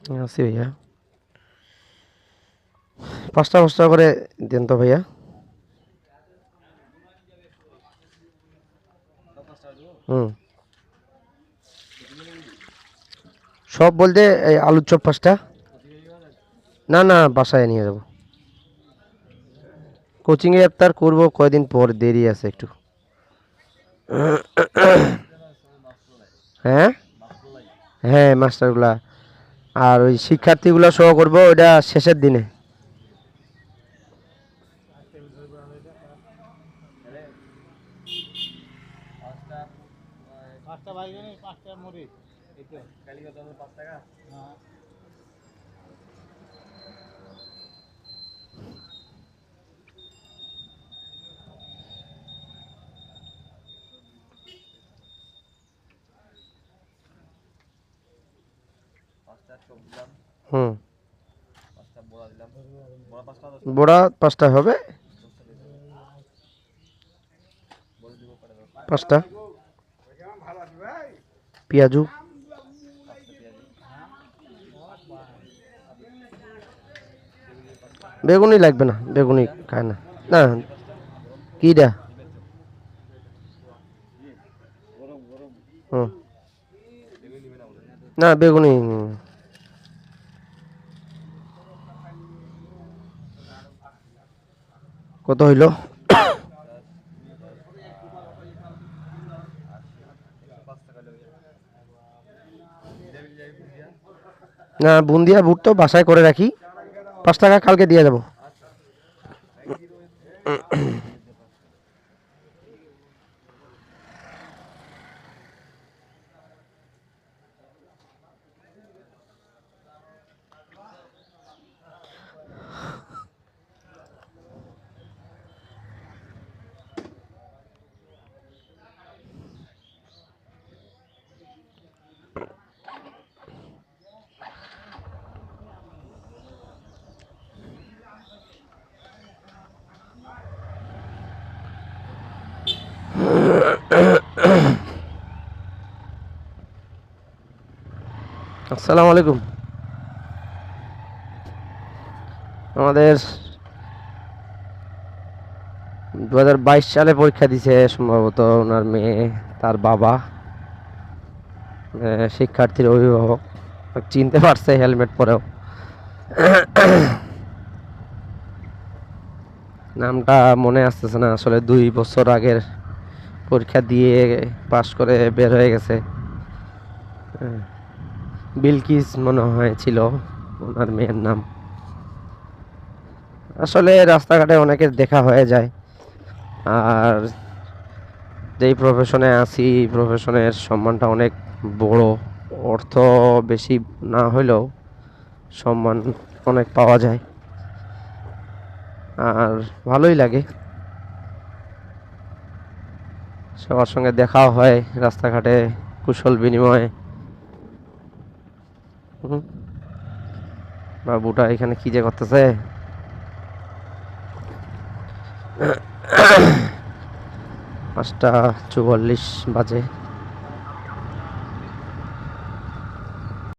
আছি ভাইয়া। পাঁচটা পাঁচটা করে দেন তো ভাইয়া। হুম। সব বলতে এই আলুর চপ পাঁচটা। না না, বাসায় নিয়ে যাব। কোচিংয়ে ইফতার করব, কয়দিন পর দেরি আছে একটু। হ্যাঁ? হ্যাঁ মাস্টারগুলা। আর ওই শিক্ষার্থীগুলো সহ করব ওইটা শেষের দিনে। পাঁচটা এই তো। পাঁচ টাকা হুম। বড়া পাঁচটা হবে? পাঁচটা। পেঁয়াজু। বেগুনি লাগবে না বেগুনি খায় না। না কিটা হুম। না বেগুনি কত হইল? না বুন্দিয়া বুট তো বাসায় করে রাখি। পাঁচ টাকা কালকে দিয়ে যাব আসসালামু আলাইকুম। আমাদের দু হাজার বাইশ সালে পরীক্ষা দিছে সম্ভবত ওনার মেয়ে, তার বাবা। শিক্ষার্থীর অভিভাবক। চিনতে পারছে হেলমেট পরেও। নামটা মনে আসতেছে না, আসলে দুই বছর আগের পরীক্ষা দিয়ে পাশ করে বের হয়ে গেছে। বিলকিস মনে হয় ছিল ওনার মেয়ের নাম। আসলে রাস্তাঘাটে অনেকের দেখা হয়ে যায়। আর যেই প্রফেশনে আছি প্রফেশনের সম্মানটা অনেক বড়। অর্থ বেশি না হইলেও সম্মান অনেক পাওয়া যায়। আর ভালোই লাগে। সবার সঙ্গে দেখাও হয়, রাস্তাঘাটে কুশল বিনিময়ে। বাবুটা এখানে কি যে করতেছে? পাঁচটা চুয়াল্লিশ বাজে।